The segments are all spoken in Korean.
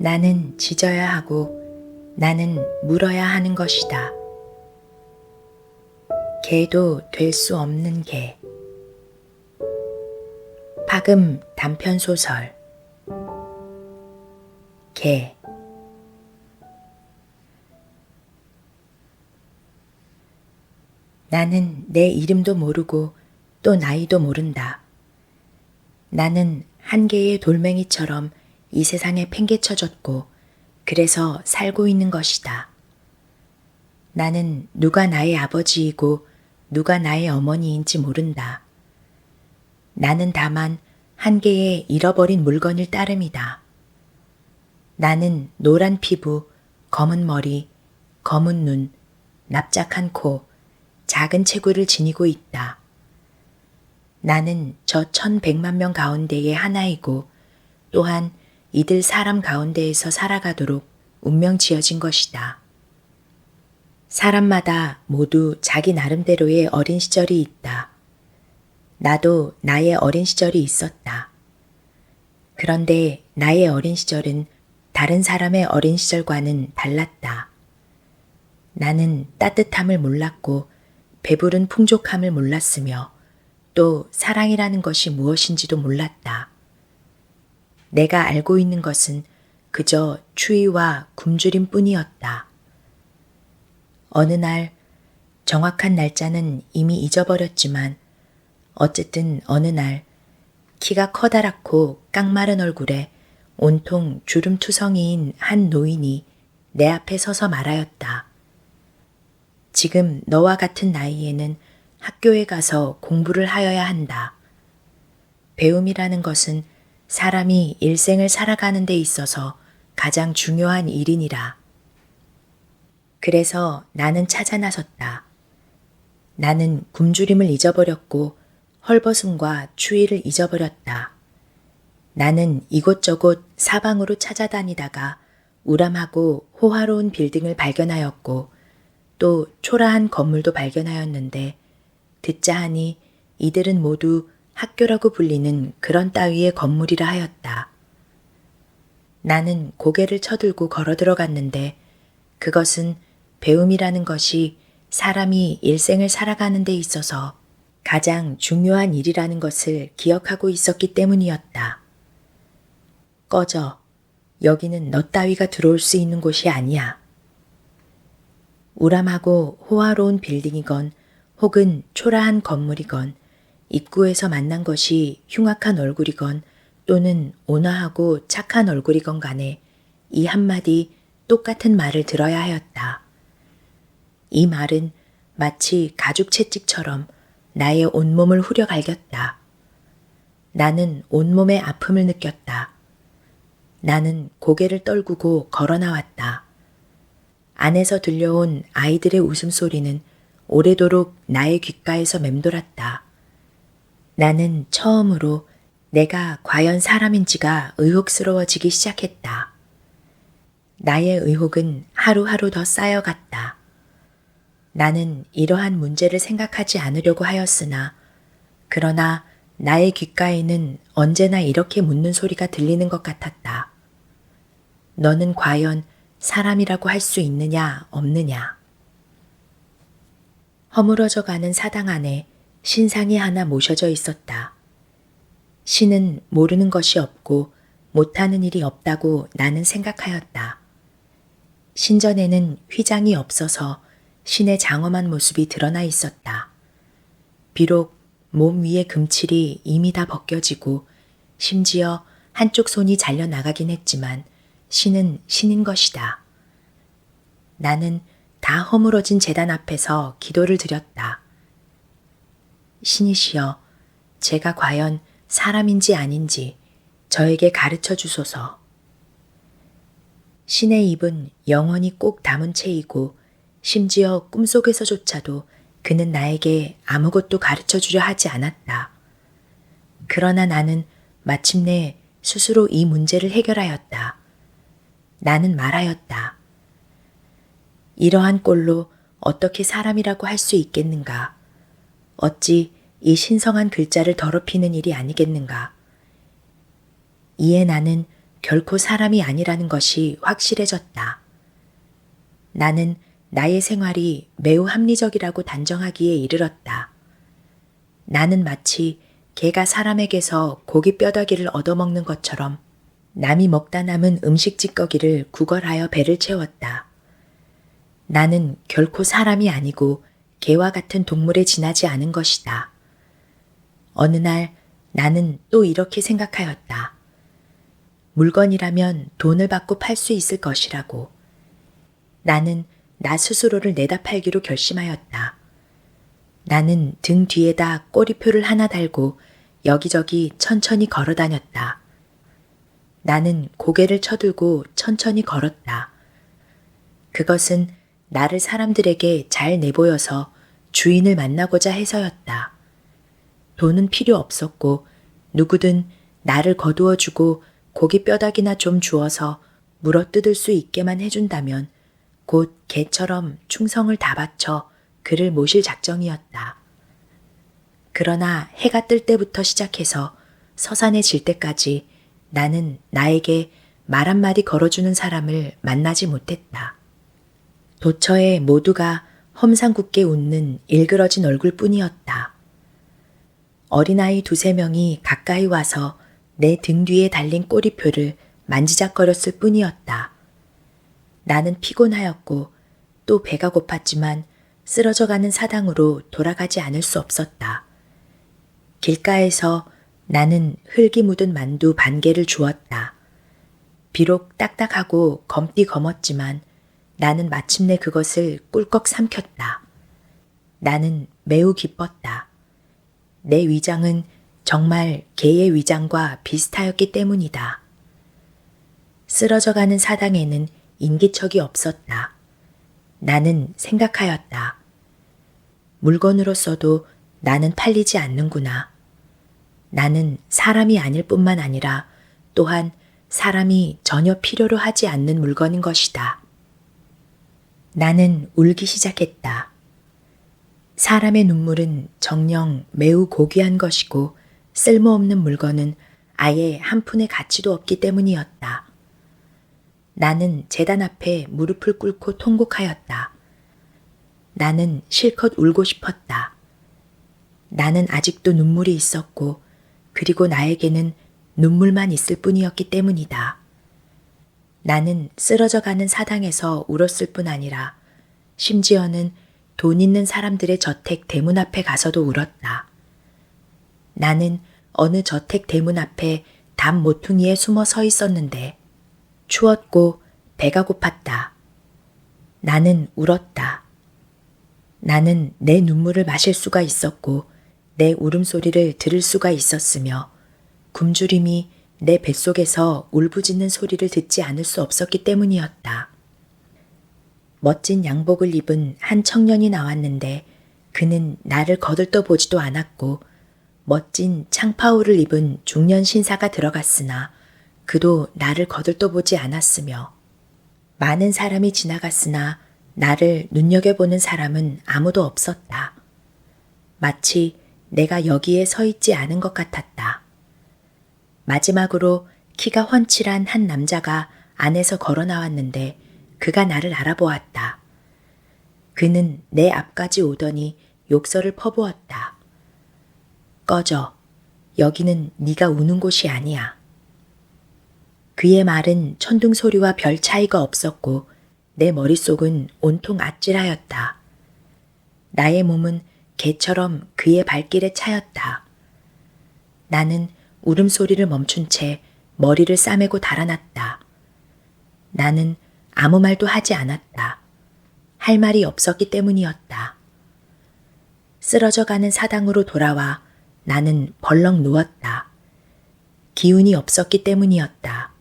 나는 짖어야 하고 나는 물어야 하는 것이다. 개도 될 수 없는 개. 파금 단편 소설. 개. 나는 내 이름도 모르고 또 나이도 모른다. 나는 한 개의 돌멩이처럼 이 세상에 팽개쳐졌고 그래서 살고 있는 것이다. 나는 누가 나의 아버지이고 누가 나의 어머니인지 모른다. 나는 다만 한 개의 잃어버린 물건일 따름이다. 나는 노란 피부, 검은 머리, 검은 눈, 납작한 코, 작은 체구를 지니고 있다. 나는 저 천백만 명 가운데의 하나이고 또한 이들 사람 가운데에서 살아가도록 운명 지어진 것이다. 사람마다 모두 자기 나름대로의 어린 시절이 있다. 나도 나의 어린 시절이 있었다. 그런데 나의 어린 시절은 다른 사람의 어린 시절과는 달랐다. 나는 따뜻함을 몰랐고 배부른 풍족함을 몰랐으며 또 사랑이라는 것이 무엇인지도 몰랐다. 내가 알고 있는 것은 그저 추위와 굶주림 뿐이었다. 어느 날 정확한 날짜는 이미 잊어버렸지만 어쨌든 어느 날 키가 커다랗고 깡마른 얼굴에 온통 주름투성이인 한 노인이 내 앞에 서서 말하였다. 지금 너와 같은 나이에는 학교에 가서 공부를 하여야 한다. 배움이라는 것은 사람이 일생을 살아가는 데 있어서 가장 중요한 일이니라. 그래서 나는 찾아 나섰다. 나는 굶주림을 잊어버렸고 헐벗음과 추위를 잊어버렸다. 나는 이곳저곳 사방으로 찾아다니다가 우람하고 호화로운 빌딩을 발견하였고 또 초라한 건물도 발견하였는데 듣자 하니 이들은 모두 학교라고 불리는 그런 따위의 건물이라 하였다. 나는 고개를 쳐들고 걸어 들어갔는데 그것은 배움이라는 것이 사람이 일생을 살아가는 데 있어서 가장 중요한 일이라는 것을 기억하고 있었기 때문이었다. 꺼져. 여기는 너 따위가 들어올 수 있는 곳이 아니야. 우람하고 호화로운 빌딩이건 혹은 초라한 건물이건 입구에서 만난 것이 흉악한 얼굴이건 또는 온화하고 착한 얼굴이건 간에 이 한마디 똑같은 말을 들어야 하였다. 이 말은 마치 가죽 채찍처럼 나의 온몸을 후려 갈겼다. 나는 온몸의 아픔을 느꼈다. 나는 고개를 떨구고 걸어 나왔다. 안에서 들려온 아이들의 웃음소리는 오래도록 나의 귓가에서 맴돌았다. 나는 처음으로 내가 과연 사람인지가 의혹스러워지기 시작했다. 나의 의혹은 하루하루 더 쌓여갔다. 나는 이러한 문제를 생각하지 않으려고 하였으나, 그러나 나의 귓가에는 언제나 이렇게 묻는 소리가 들리는 것 같았다. 너는 과연 사람이라고 할 수 있느냐, 없느냐? 허물어져 가는 사당 안에 신상이 하나 모셔져 있었다. 신은 모르는 것이 없고 못하는 일이 없다고 나는 생각하였다. 신전에는 휘장이 없어서 신의 장엄한 모습이 드러나 있었다. 비록 몸 위의 금칠이 이미 다 벗겨지고 심지어 한쪽 손이 잘려 나가긴 했지만 신은 신인 것이다. 나는 다 허물어진 재단 앞에서 기도를 드렸다. 신이시여, 제가 과연 사람인지 아닌지 저에게 가르쳐 주소서. 신의 입은 영원히 꼭 담은 채이고 심지어 꿈속에서조차도 그는 나에게 아무것도 가르쳐 주려 하지 않았다. 그러나 나는 마침내 스스로 이 문제를 해결하였다. 나는 말하였다. 이러한 꼴로 어떻게 사람이라고 할 수 있겠는가? 어찌 이 신성한 글자를 더럽히는 일이 아니겠는가? 이에 나는 결코 사람이 아니라는 것이 확실해졌다. 나는 나의 생활이 매우 합리적이라고 단정하기에 이르렀다. 나는 마치 개가 사람에게서 고기 뼈다귀를 얻어먹는 것처럼 남이 먹다 남은 음식 찌꺼기를 구걸하여 배를 채웠다. 나는 결코 사람이 아니고 개와 같은 동물에 지나지 않은 것이다. 어느 날 나는 또 이렇게 생각하였다. 물건이라면 돈을 받고 팔 수 있을 것이라고. 나는 나 스스로를 내다 팔기로 결심하였다. 나는 등 뒤에다 꼬리표를 하나 달고 여기저기 천천히 걸어 다녔다. 나는 고개를 쳐들고 천천히 걸었다. 그것은 나를 사람들에게 잘 내보여서 주인을 만나고자 해서였다. 돈은 필요 없었고 누구든 나를 거두어 주고 고기 뼈다귀나 좀 주어서 물어 뜯을 수 있게만 해준다면 곧 개처럼 충성을 다 바쳐 그를 모실 작정이었다. 그러나 해가 뜰 때부터 시작해서 서산에 질 때까지 나는 나에게 말 한마디 걸어주는 사람을 만나지 못했다. 도처에 모두가 험상궂게 웃는 일그러진 얼굴 뿐이었다. 어린아이 두세 명이 가까이 와서 내 등 뒤에 달린 꼬리표를 만지작거렸을 뿐이었다. 나는 피곤하였고 또 배가 고팠지만 쓰러져가는 사당으로 돌아가지 않을 수 없었다. 길가에서 나는 흙이 묻은 만두 반 개를 주었다. 비록 딱딱하고 검디 검었지만 나는 마침내 그것을 꿀꺽 삼켰다. 나는 매우 기뻤다. 내 위장은 정말 개의 위장과 비슷하였기 때문이다. 쓰러져가는 사당에는 인기척이 없었다. 나는 생각하였다. 물건으로서도 나는 팔리지 않는구나. 나는 사람이 아닐 뿐만 아니라 또한 사람이 전혀 필요로 하지 않는 물건인 것이다. 나는 울기 시작했다. 사람의 눈물은 정녕 매우 고귀한 것이고 쓸모없는 물건은 아예 한 푼의 가치도 없기 때문이었다. 나는 재단 앞에 무릎을 꿇고 통곡하였다. 나는 실컷 울고 싶었다. 나는 아직도 눈물이 있었고, 그리고 나에게는 눈물만 있을 뿐이었기 때문이다. 나는 쓰러져 가는 사당에서 울었을 뿐 아니라, 심지어는 돈 있는 사람들의 저택 대문 앞에 가서도 울었다. 나는 어느 저택 대문 앞에 담 모퉁이에 숨어 서 있었는데, 추웠고 배가 고팠다. 나는 울었다. 나는 내 눈물을 마실 수가 있었고 내 울음소리를 들을 수가 있었으며 굶주림이 내 뱃속에서 울부짖는 소리를 듣지 않을 수 없었기 때문이었다. 멋진 양복을 입은 한 청년이 나왔는데 그는 나를 거들떠 보지도 않았고 멋진 창파오를 입은 중년 신사가 들어갔으나 그도 나를 거들떠 보지 않았으며 많은 사람이 지나갔으나 나를 눈여겨보는 사람은 아무도 없었다. 마치 내가 여기에 서 있지 않은 것 같았다. 마지막으로 키가 훤칠한 한 남자가 안에서 걸어 나왔는데 그가 나를 알아보았다. 그는 내 앞까지 오더니 욕설을 퍼부었다. 꺼져. 여기는 네가 우는 곳이 아니야. 그의 말은 천둥 소리와 별 차이가 없었고 내 머릿속은 온통 아찔하였다. 나의 몸은 개처럼 그의 발길에 차였다. 나는 울음소리를 멈춘 채 머리를 싸매고 달아났다. 나는 아무 말도 하지 않았다. 할 말이 없었기 때문이었다. 쓰러져 가는 사당으로 돌아와 나는 벌렁 누웠다. 기운이 없었기 때문이었다.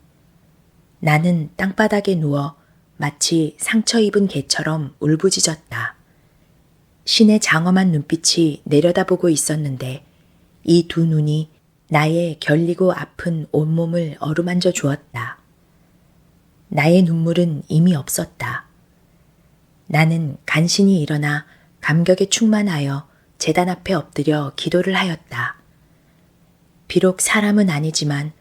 나는 땅바닥에 누워 마치 상처 입은 개처럼 울부짖었다. 신의 장엄한 눈빛이 내려다보고 있었는데 이 두 눈이 나의 결리고 아픈 온몸을 어루만져 주었다. 나의 눈물은 이미 없었다. 나는 간신히 일어나 감격에 충만하여 재단 앞에 엎드려 기도를 하였다. 비록 사람은 아니지만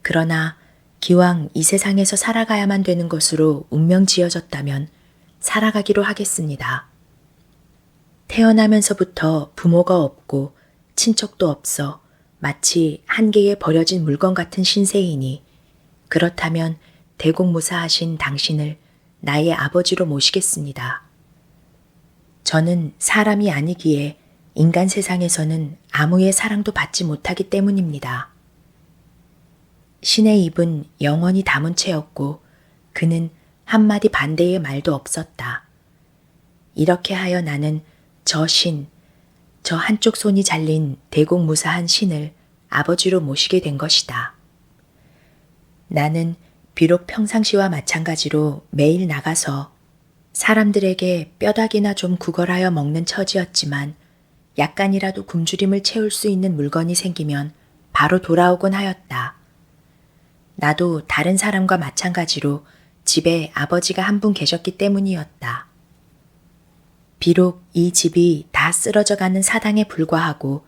그러나 기왕 이 세상에서 살아가야만 되는 것으로 운명 지어졌다면 살아가기로 하겠습니다. 태어나면서부터 부모가 없고 친척도 없어 마치 한 개의 버려진 물건 같은 신세이니 그렇다면 대공무사하신 당신을 나의 아버지로 모시겠습니다. 저는 사람이 아니기에 인간 세상에서는 아무의 사랑도 받지 못하기 때문입니다. 신의 입은 영원히 담은 채였고 그는 한마디 반대의 말도 없었다. 이렇게 하여 나는 저 신, 저 한쪽 손이 잘린 대공무사한 신을 아버지로 모시게 된 것이다. 나는 비록 평상시와 마찬가지로 매일 나가서 사람들에게 뼈다귀나 좀 구걸하여 먹는 처지였지만 약간이라도 굶주림을 채울 수 있는 물건이 생기면 바로 돌아오곤 하였다. 나도 다른 사람과 마찬가지로 집에 아버지가 한 분 계셨기 때문이었다. 비록 이 집이 다 쓰러져 가는 사당에 불과하고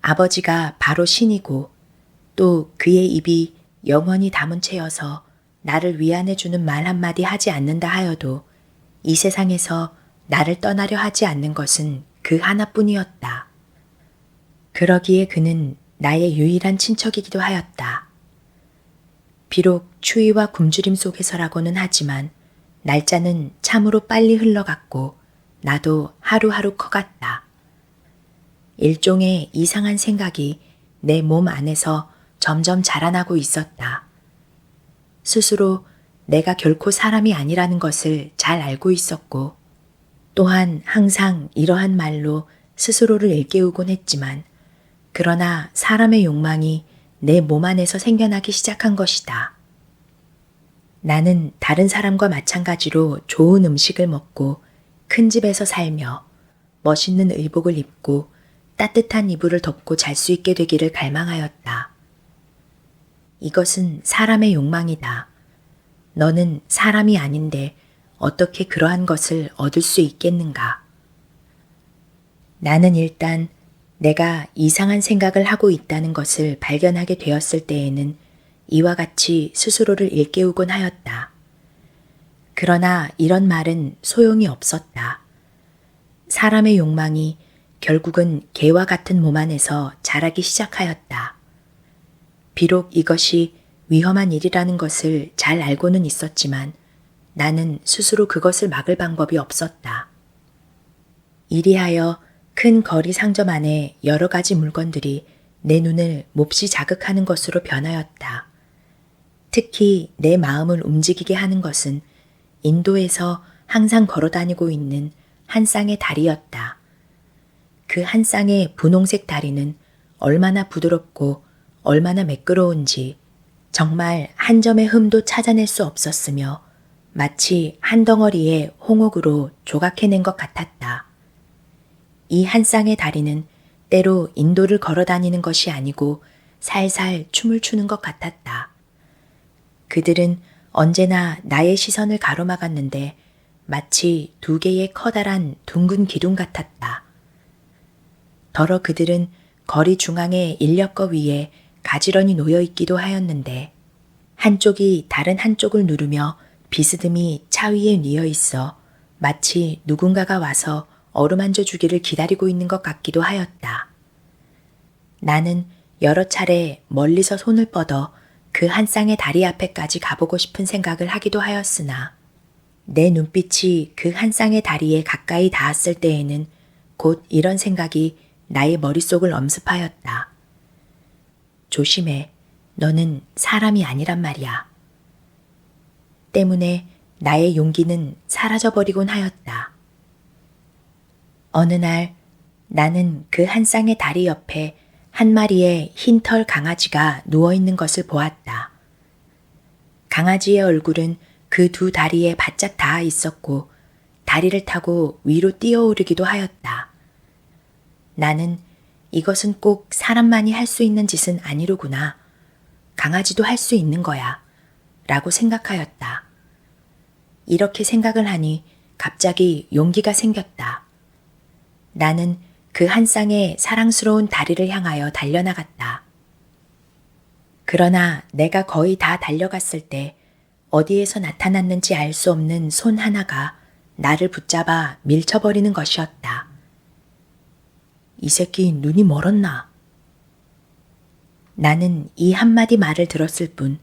아버지가 바로 신이고 또 그의 입이 영원히 담은 채여서 나를 위안해 주는 말 한마디 하지 않는다 하여도 이 세상에서 나를 떠나려 하지 않는 것은 그 하나뿐이었다. 그러기에 그는 나의 유일한 친척이기도 하였다. 비록 추위와 굶주림 속에서라고는 하지만 날짜는 참으로 빨리 흘러갔고 나도 하루하루 커갔다. 일종의 이상한 생각이 내 몸 안에서 점점 자라나고 있었다. 스스로 내가 결코 사람이 아니라는 것을 잘 알고 있었고, 또한 항상 이러한 말로 스스로를 일깨우곤 했지만, 그러나 사람의 욕망이 내 몸 안에서 생겨나기 시작한 것이다. 나는 다른 사람과 마찬가지로 좋은 음식을 먹고 큰 집에서 살며 멋있는 의복을 입고 따뜻한 이불을 덮고 잘 수 있게 되기를 갈망하였다. 이것은 사람의 욕망이다. 너는 사람이 아닌데 어떻게 그러한 것을 얻을 수 있겠는가? 나는 일단 내가 이상한 생각을 하고 있다는 것을 발견하게 되었을 때에는 이와 같이 스스로를 일깨우곤 하였다. 그러나 이런 말은 소용이 없었다. 사람의 욕망이 결국은 개와 같은 몸 안에서 자라기 시작하였다. 비록 이것이 위험한 일이라는 것을 잘 알고는 있었지만 나는 스스로 그것을 막을 방법이 없었다. 이리하여 큰 거리 상점 안에 여러 가지 물건들이 내 눈을 몹시 자극하는 것으로 변하였다. 특히 내 마음을 움직이게 하는 것은 인도에서 항상 걸어 다니고 있는 한 쌍의 다리였다. 그 한 쌍의 분홍색 다리는 얼마나 부드럽고 얼마나 매끄러운지 정말 한 점의 흠도 찾아낼 수 없었으며 마치 한 덩어리의 홍옥으로 조각해낸 것 같았다. 이 한 쌍의 다리는 때로 인도를 걸어 다니는 것이 아니고 살살 춤을 추는 것 같았다. 그들은 언제나 나의 시선을 가로막았는데 마치 두 개의 커다란 둥근 기둥 같았다. 더러 그들은 거리 중앙의 인력거 위에 가지런히 놓여 있기도 하였는데 한쪽이 다른 한쪽을 누르며 비스듬히 차 위에 뉘어 있어 마치 누군가가 와서 어루만져 주기를 기다리고 있는 것 같기도 하였다. 나는 여러 차례 멀리서 손을 뻗어 그 한 쌍의 다리 앞에까지 가보고 싶은 생각을 하기도 하였으나 내 눈빛이 그 한 쌍의 다리에 가까이 닿았을 때에는 곧 이런 생각이 나의 머릿속을 엄습하였다. 조심해. 너는 사람이 아니란 말이야. 때문에 나의 용기는 사라져버리곤 하였다. 어느 날 나는 그 한 쌍의 다리 옆에 한 마리의 흰털 강아지가 누워 있는 것을 보았다. 강아지의 얼굴은 그 두 다리에 바짝 닿아 있었고 다리를 타고 위로 뛰어오르기도 하였다. 나는 이것은 꼭 사람만이 할 수 있는 짓은 아니로구나. 강아지도 할 수 있는 거야. 라고 생각하였다. 이렇게 생각을 하니 갑자기 용기가 생겼다. 나는 그 한 쌍의 사랑스러운 다리를 향하여 달려나갔다. 그러나 내가 거의 다 달려갔을 때 어디에서 나타났는지 알 수 없는 손 하나가 나를 붙잡아 밀쳐버리는 것이었다. 이 새끼 눈이 멀었나? 나는 이 한마디 말을 들었을 뿐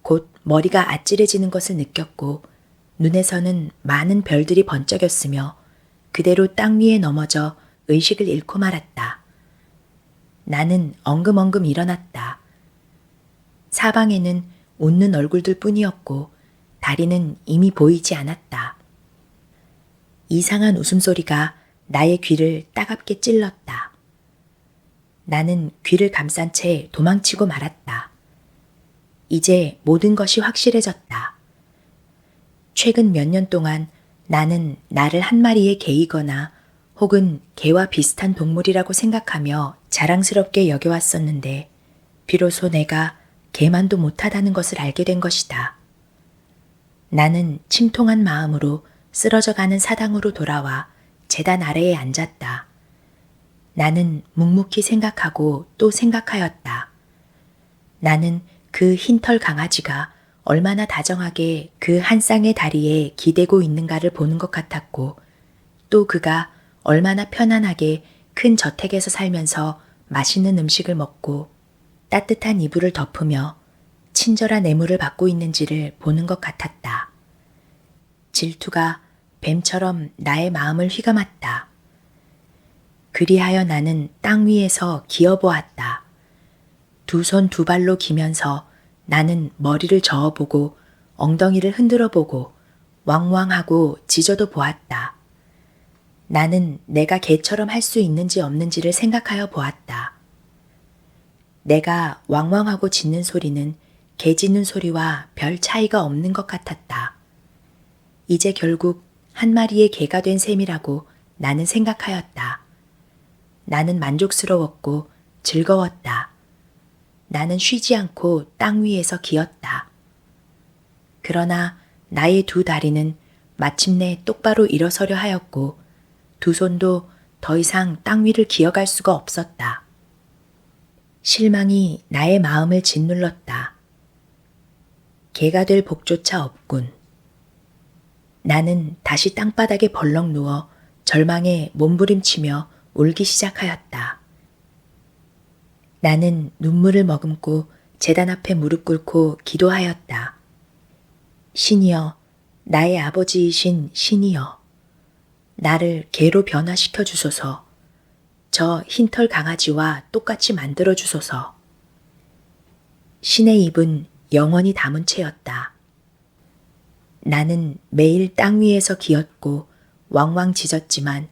곧 머리가 아찔해지는 것을 느꼈고 눈에서는 많은 별들이 번쩍였으며 그대로 땅 위에 넘어져 의식을 잃고 말았다. 나는 엉금엉금 일어났다. 사방에는 웃는 얼굴들 뿐이었고 다리는 이미 보이지 않았다. 이상한 웃음소리가 나의 귀를 따갑게 찔렀다. 나는 귀를 감싼 채 도망치고 말았다. 이제 모든 것이 확실해졌다. 최근 몇 년 동안 나는 나를 한 마리의 개이거나 혹은 개와 비슷한 동물이라고 생각하며 자랑스럽게 여겨왔었는데 비로소 내가 개만도 못하다는 것을 알게 된 것이다. 나는 침통한 마음으로 쓰러져가는 사당으로 돌아와 재단 아래에 앉았다. 나는 묵묵히 생각하고 또 생각하였다. 나는 그 흰털 강아지가 얼마나 다정하게 그 한 쌍의 다리에 기대고 있는가를 보는 것 같았고 또 그가 얼마나 편안하게 큰 저택에서 살면서 맛있는 음식을 먹고 따뜻한 이불을 덮으며 친절한 애무를 받고 있는지를 보는 것 같았다. 질투가 뱀처럼 나의 마음을 휘감았다. 그리하여 나는 땅 위에서 기어보았다. 두 손 두 발로 기면서 나는 머리를 저어보고 엉덩이를 흔들어 보고 왕왕하고 짖어도 보았다. 나는 내가 개처럼 할 수 있는지 없는지를 생각하여 보았다. 내가 왕왕하고 짖는 소리는 개 짖는 소리와 별 차이가 없는 것 같았다. 이제 결국 한 마리의 개가 된 셈이라고 나는 생각하였다. 나는 만족스러웠고 즐거웠다. 나는 쉬지 않고 땅 위에서 기었다. 그러나 나의 두 다리는 마침내 똑바로 일어서려 하였고 두 손도 더 이상 땅 위를 기어갈 수가 없었다. 실망이 나의 마음을 짓눌렀다. 개가 될 복조차 없군. 나는 다시 땅바닥에 벌렁 누워 절망에 몸부림치며 울기 시작하였다. 나는 눈물을 머금고 재단 앞에 무릎 꿇고 기도하였다. 신이여, 나의 아버지이신 신이여, 나를 개로 변화시켜 주소서. 저 흰털 강아지와 똑같이 만들어 주소서. 신의 입은 영원히 담은 채였다. 나는 매일 땅 위에서 기었고 왕왕 짖었지만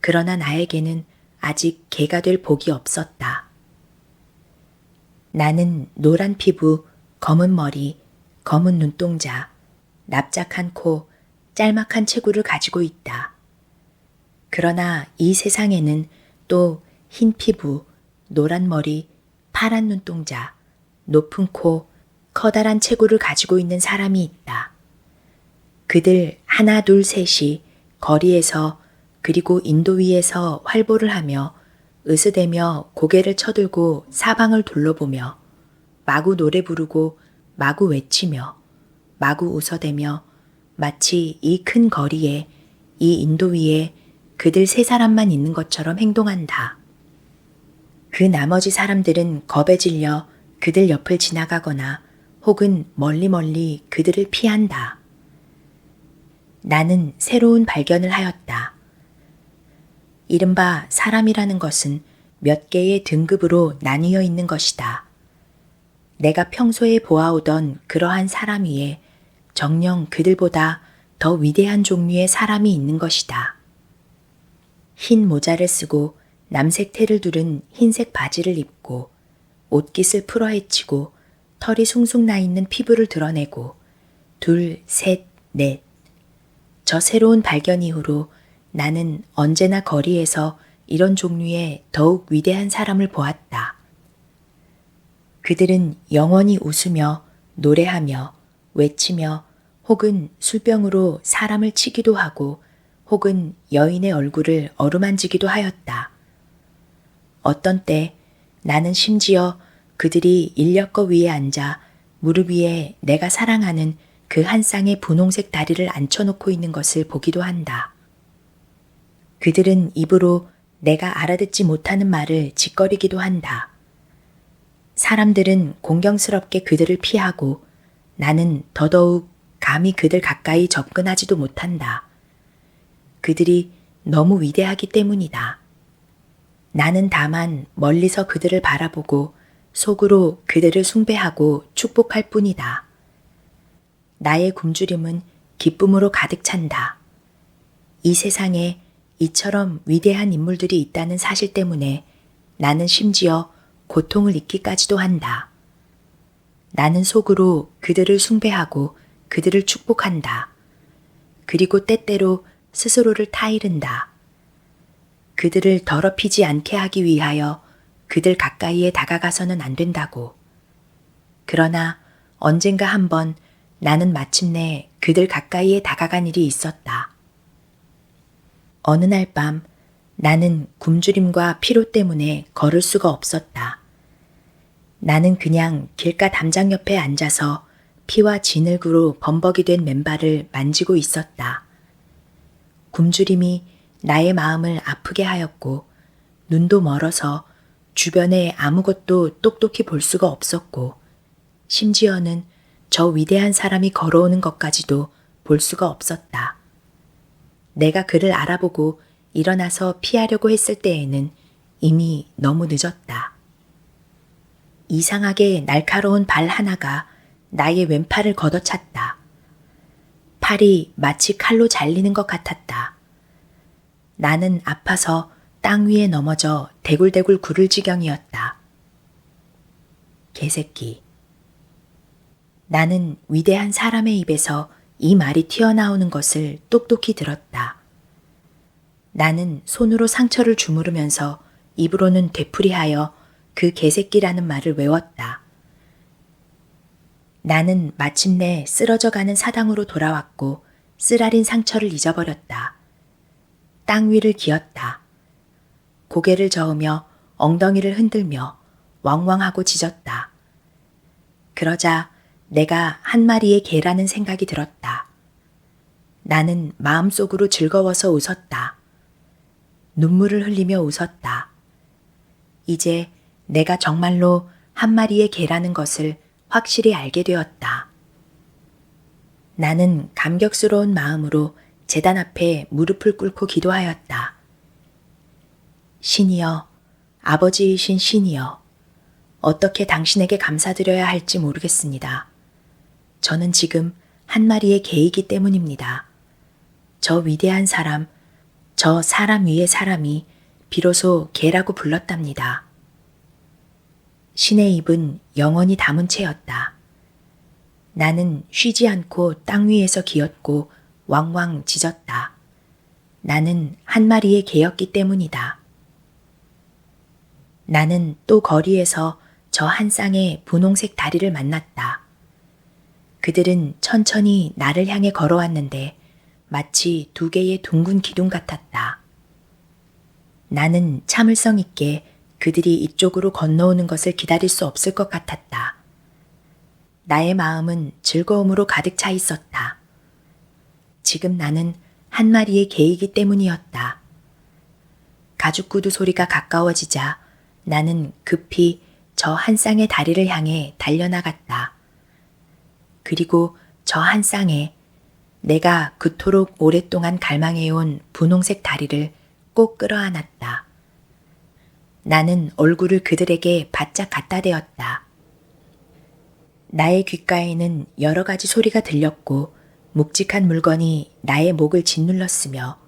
그러나 나에게는 아직 개가 될 복이 없었다. 나는 노란 피부, 검은 머리, 검은 눈동자, 납작한 코, 짤막한 체구를 가지고 있다. 그러나 이 세상에는 또 흰 피부, 노란 머리, 파란 눈동자, 높은 코, 커다란 체구를 가지고 있는 사람이 있다. 그들 하나, 둘, 셋이 거리에서 그리고 인도 위에서 활보를 하며 으스대며 고개를 쳐들고 사방을 둘러보며 마구 노래 부르고 마구 외치며 마구 웃어대며 마치 이 큰 거리에 이 인도 위에 그들 세 사람만 있는 것처럼 행동한다. 그 나머지 사람들은 겁에 질려 그들 옆을 지나가거나 혹은 멀리 멀리 그들을 피한다. 나는 새로운 발견을 하였다. 이른바 사람이라는 것은 몇 개의 등급으로 나뉘어 있는 것이다. 내가 평소에 보아오던 그러한 사람 위에 정녕 그들보다 더 위대한 종류의 사람이 있는 것이다. 흰 모자를 쓰고 남색 테를 두른 흰색 바지를 입고 옷깃을 풀어헤치고 털이 숭숭 나 있는 피부를 드러내고 둘, 셋, 넷. 저 새로운 발견 이후로 나는 언제나 거리에서 이런 종류의 더욱 위대한 사람을 보았다. 그들은 영원히 웃으며 노래하며 외치며 혹은 술병으로 사람을 치기도 하고 혹은 여인의 얼굴을 어루만지기도 하였다. 어떤 때 나는 심지어 그들이 인력거 위에 앉아 무릎 위에 내가 사랑하는 그 한 쌍의 분홍색 다리를 앉혀놓고 있는 것을 보기도 한다. 그들은 입으로 내가 알아듣지 못하는 말을 짓거리기도 한다. 사람들은 공경스럽게 그들을 피하고 나는 더더욱 감히 그들 가까이 접근하지도 못한다. 그들이 너무 위대하기 때문이다. 나는 다만 멀리서 그들을 바라보고 속으로 그들을 숭배하고 축복할 뿐이다. 나의 굶주림은 기쁨으로 가득 찬다. 이 세상에 이처럼 위대한 인물들이 있다는 사실 때문에 나는 심지어 고통을 잊기까지도 한다. 나는 속으로 그들을 숭배하고 그들을 축복한다. 그리고 때때로 스스로를 타이른다. 그들을 더럽히지 않게 하기 위하여 그들 가까이에 다가가서는 안 된다고. 그러나 언젠가 한번 나는 마침내 그들 가까이에 다가간 일이 있었다. 어느 날 밤 나는 굶주림과 피로 때문에 걸을 수가 없었다. 나는 그냥 길가 담장 옆에 앉아서 피와 진흙으로 범벅이 된 맨발을 만지고 있었다. 굶주림이 나의 마음을 아프게 하였고 눈도 멀어서 주변에 아무것도 똑똑히 볼 수가 없었고 심지어는 저 위대한 사람이 걸어오는 것까지도 볼 수가 없었다. 내가 그를 알아보고 일어나서 피하려고 했을 때에는 이미 너무 늦었다. 이상하게 날카로운 발 하나가 나의 왼팔을 걷어찼다. 팔이 마치 칼로 잘리는 것 같았다. 나는 아파서 땅 위에 넘어져 대굴대굴 구를 지경이었다. 개새끼. 나는 위대한 사람의 입에서 이 말이 튀어나오는 것을 똑똑히 들었다. 나는 손으로 상처를 주무르면서 입으로는 되풀이하여 그 개새끼라는 말을 외웠다. 나는 마침내 쓰러져 가는 사당으로 돌아왔고 쓰라린 상처를 잊어버렸다. 땅 위를 기었다. 고개를 저으며 엉덩이를 흔들며 왕왕하고 짖었다. 그러자 내가 한 마리의 개라는 생각이 들었다. 나는 마음속으로 즐거워서 웃었다. 눈물을 흘리며 웃었다. 이제 내가 정말로 한 마리의 개라는 것을 확실히 알게 되었다. 나는 감격스러운 마음으로 재단 앞에 무릎을 꿇고 기도하였다. 신이여, 아버지이신 신이여, 어떻게 당신에게 감사드려야 할지 모르겠습니다. 저는 지금 한 마리의 개이기 때문입니다. 저 위대한 사람, 저 사람 위의 사람이 비로소 개라고 불렀답니다. 신의 입은 영원히 담은 채였다. 나는 쉬지 않고 땅 위에서 기었고 왕왕 짖었다. 나는 한 마리의 개였기 때문이다. 나는 또 거리에서 저 한 쌍의 분홍색 다리를 만났다. 그들은 천천히 나를 향해 걸어왔는데 마치 두 개의 둥근 기둥 같았다. 나는 참을성 있게 그들이 이쪽으로 건너오는 것을 기다릴 수 없을 것 같았다. 나의 마음은 즐거움으로 가득 차 있었다. 지금 나는 한 마리의 개이기 때문이었다. 가죽구두 소리가 가까워지자 나는 급히 저 한 쌍의 다리를 향해 달려나갔다. 그리고 저 한 쌍에 내가 그토록 오랫동안 갈망해온 분홍색 다리를 꼭 끌어안았다. 나는 얼굴을 그들에게 바짝 갖다 대었다. 나의 귓가에는 여러 가지 소리가 들렸고 묵직한 물건이 나의 목을 짓눌렀으며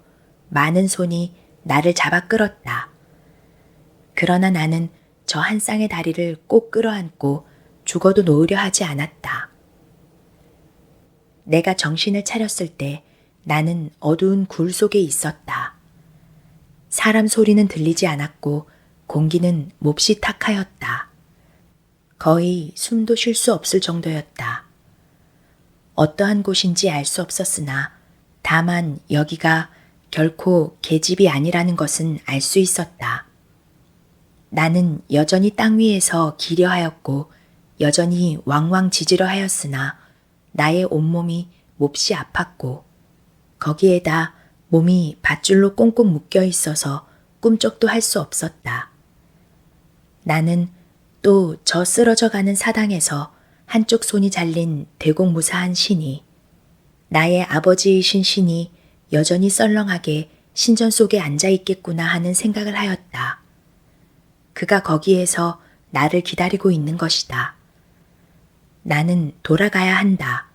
많은 손이 나를 잡아 끌었다. 그러나 나는 저 한 쌍의 다리를 꼭 끌어안고 죽어도 놓으려 하지 않았다. 내가 정신을 차렸을 때 나는 어두운 굴 속에 있었다. 사람 소리는 들리지 않았고 공기는 몹시 탁하였다. 거의 숨도 쉴 수 없을 정도였다. 어떠한 곳인지 알 수 없었으나 다만 여기가 결코 계집이 아니라는 것은 알 수 있었다. 나는 여전히 땅 위에서 기려 하였고 여전히 왕왕 지지러 하였으나 나의 온몸이 몹시 아팠고 거기에다 몸이 밧줄로 꽁꽁 묶여 있어서 꿈쩍도 할 수 없었다. 나는 또 저 쓰러져 가는 사당에서 한쪽 손이 잘린 대공무사한 신이 나의 아버지이신 신이 여전히 썰렁하게 신전 속에 앉아 있겠구나 하는 생각을 하였다. 그가 거기에서 나를 기다리고 있는 것이다. 나는 돌아가야 한다.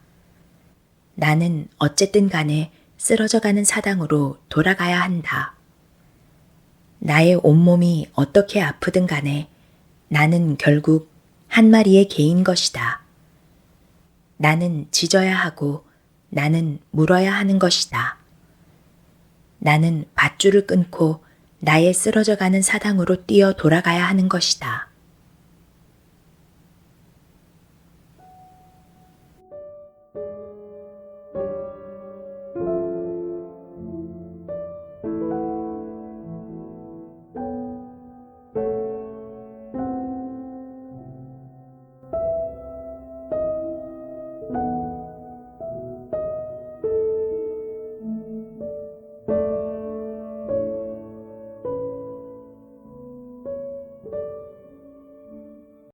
나는 어쨌든 간에 쓰러져 가는 사당으로 돌아가야 한다. 나의 온몸이 어떻게 아프든 간에 나는 결국 한 마리의 개인 것이다. 나는 짖어야 하고 나는 물어야 하는 것이다. 나는 밧줄을 끊고 나의 쓰러져 가는 사당으로 뛰어 돌아가야 하는 것이다.